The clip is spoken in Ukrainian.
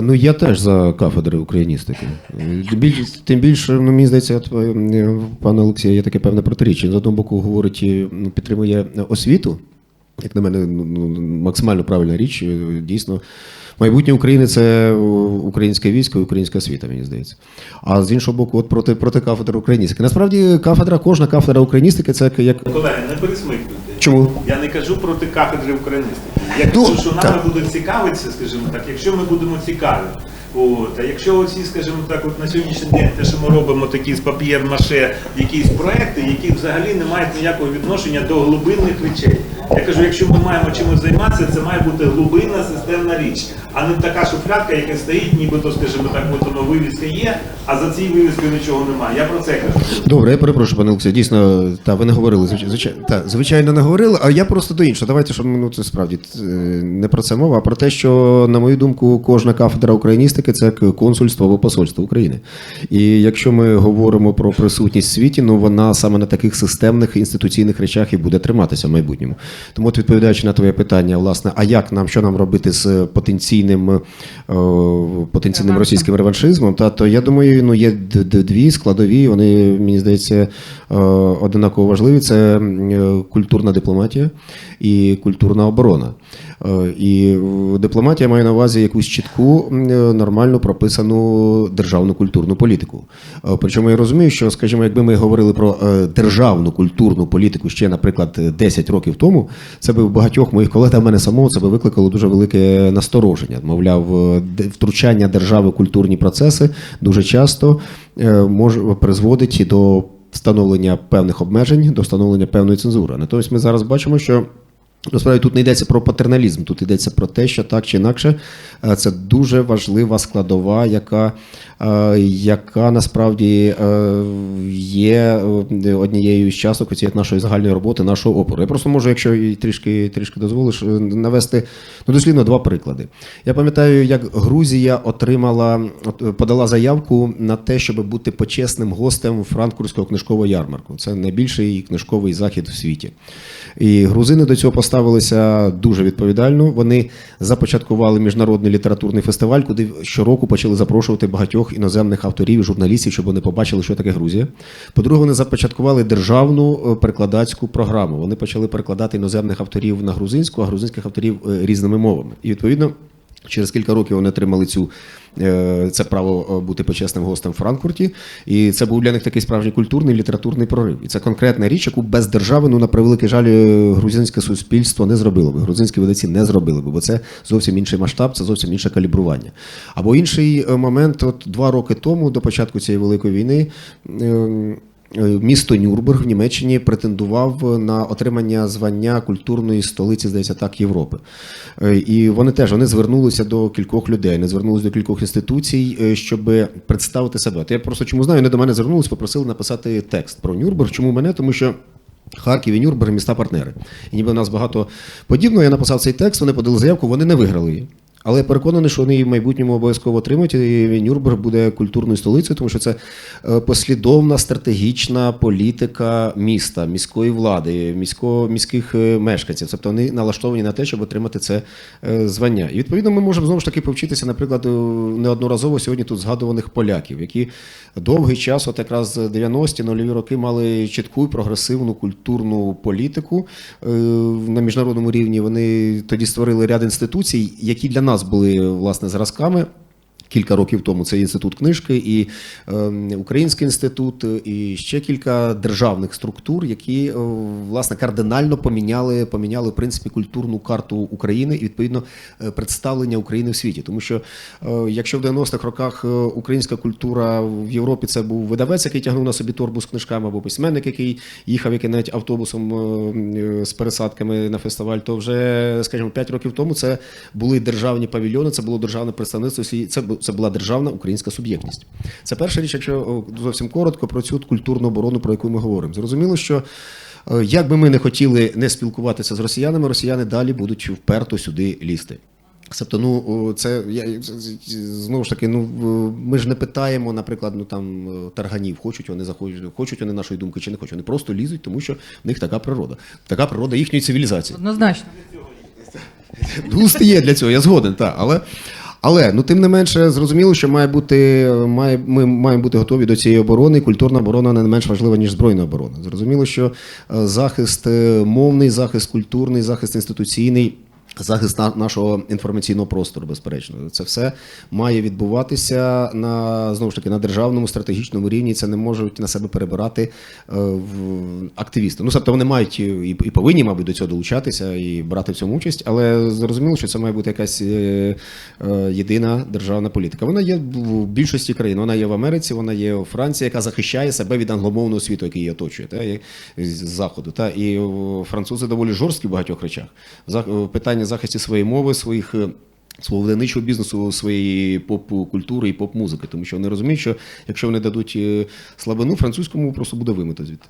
Ну, я теж за кафедри україністики. Біль- Тим більше, ну, мені здається, е, пане Олексія, є таке певне протиріччя. З одного боку, говорить, ну, підтримує освіту. Як на мене, ну, ну, максимально правильна річ. Е, Дійсно, майбутнє України це українське військо і українська освіта, мені здається. А з іншого боку, от проти, проти кафедри україністики. Насправді, кафедра, кожна кафедра україністики це як. Колеги, не пересмикуйте. Чому? Я не кажу проти кафедри українистики. Я кажу, що нами будуть цікавитися, скажімо так, якщо ми будемо цікаві. От, а якщо оці, скажімо так, от на сьогоднішній день те, що ми робимо такі з пап'єр-маше, якісь проекти, які взагалі не мають ніякого відношення до глибинних речей. Я кажу, якщо ми маємо чимось займатися, це має бути глибинна системна річ, а не така шуфлядка, яка стоїть, нібито, скажімо так, от воно вивіска є, а за цією вивіскою нічого немає. Я про це кажу. Добре, я перепрошую, пане Олексію. Дійсно, та ви не говорили, звичайно, звичайно, та, звичайно, не говорили, а я просто до іншого. Давайте, щоб ну, це справді е, не про це мова, а про те, що, на мою думку, кожна кафедра україністики це консульство або посольство України. І якщо ми говоримо про присутність в світі, ну вона саме на таких системних інституційних речах і буде триматися в майбутньому. Тому, от відповідаючи на твоє питання, власне, а як нам, що нам робити з потенційним, е, потенційним російським реваншизмом, та то я думаю, ну є дві складові. Вони мені здається е, одинаково важливі. Це е, культурна дипломатія і культурна оборона. І дипломатія має на увазі якусь чітку, е, нормально прописану державну культурну політику. Е, Причому я розумію, що, скажімо, якби ми говорили про е, державну культурну політику ще, наприклад, 10 років тому, це би в багатьох моїх колег та в мене самого це би викликало дуже велике настороження. Мовляв, е, втручання держави в культурні процеси дуже часто е, може призводить до встановлення певних обмежень, до встановлення певної цензури. Натомість ми зараз бачимо, що Насправді тут не йдеться про патерналізм, тут йдеться про те, що так чи інакше е, це дуже важлива складова, яка, е, яка насправді е, є е, однією з часток цієї нашої загальної роботи, нашого опору. Я просто можу, якщо трішки, трішки дозволиш, е, навести ну, дослідно два приклади. Я пам'ятаю, як Грузія отримала, подала заявку на те, щоб бути почесним гостем франкфуртського книжкового ярмарку. Це найбільший книжковий захід в світі. І грузини до цього поставилися дуже відповідально. Вони започаткували міжнародний літературний фестиваль, куди щороку почали запрошувати багатьох іноземних авторів і журналістів, щоб вони побачили, що таке Грузія. По-друге, вони започаткували державну е, перекладацьку програму. Вони почали перекладати іноземних авторів на грузинську, а грузинських авторів е, різними мовами. І відповідно. Через кілька років вони отримали цю е, це право е, бути почесним гостем в Франкфурті, і це був для них такий справжній культурний літературний прорив. І це конкретна річ, яку без держави, ну на превеликий жаль, е, грузинське суспільство не зробило би. Грузинські видавці не зробили би, бо це зовсім інший масштаб, це зовсім інше калібрування. Або інший момент, от два роки тому, до початку цієї великої війни. Е, Місто Нюрнберг в Німеччині претендував на отримання звання культурної столиці, здається, так, Європи. Е, І вони теж вони звернулися до кількох людей, не звернулися до кількох інституцій, е, щоб представити себе. От я просто чому знаю, вони до мене звернулися, попросили написати текст про Нюрнберг. Чому мене? Тому що. Харків і Нюрнберг – міста партнери. І ніби у нас багато подібного. Я написав цей текст, вони подали заявку, вони не виграли її. Але я переконаний, що вони в майбутньому обов'язково отримають, і Нюрнберг буде культурною столицею, тому що це е, послідовна стратегічна політика міста, міської влади, місько, міських е, мешканців. Тобто вони налаштовані на те, щоб отримати це е, звання. І відповідно ми можемо знову ж таки повчитися, наприклад, неодноразово сьогодні тут згадуваних поляків, які довгий час, от якраз 90-ті нульові роки, мали чітку прогресивну культурну політику на міжнародному рівні. Вони тоді створили ряд інституцій, які для нас були власне зразками. Кілька років тому це інститут книжки, і е, Український інститут, і ще кілька державних структур, які е, власне кардинально поміняли, поміняли в принципі культурну карту України і відповідно е, представлення України в світі. Тому що е, якщо в 90-х роках українська культура в Європі це був видавець, який тягнув на собі торбу з книжками, або письменник, який їхав який навіть автобусом з пересадками на фестиваль, то вже, скажімо, 5 років тому це були державні павільйони, це було державне представництво, це, це була державна українська суб'єктність. Це перша річ, якщо зовсім коротко про цю культурну оборону, про яку ми говоримо. Зрозуміло, що е, як би ми не хотіли не спілкуватися з росіянами, росіяни далі будуть вперто сюди лізти. Тобто, ну це я знову ж таки. Ну ми ж не питаємо, наприклад, ну там е, тарганів, хочуть вони захочуть, хочуть вони нашої думки чи не хочуть. Вони просто лізуть, тому що в них така природа, така природа їхньої цивілізації. Однозначно. Густи є для цього, я згоден, так. Але, Але ну тим не менше зрозуміло, що має бути має, ми маємо бути готові до цієї оборони. Культурна оборона не менш важлива ніж збройна оборона. Зрозуміло, що е, захист е, мовний, захист культурний, захист інституційний. Захист на- нашого інформаційного простору, безперечно, це все має відбуватися на знову ж таки на державному стратегічному рівні. Це не можуть на себе перебирати е, активісти. Ну тобто вони мають і, і повинні, мабуть, до цього долучатися і брати в цьому участь, але зрозуміло, що це має бути якась е, е, єдина державна політика. Вона є в більшості країн. Вона є в Америці, вона є у Франції, яка захищає себе від англомовного світу, який її оточує, та з заходу. Та і французи доволі жорсткі в багатьох речах. За в питанні захисті своєї мови, своїх. е, Свого видавничого бізнесу, своєї поп-культури і поп-музики, тому що вони розуміють, що якщо вони дадуть е, слабину, французькому просто буде вимито звідти.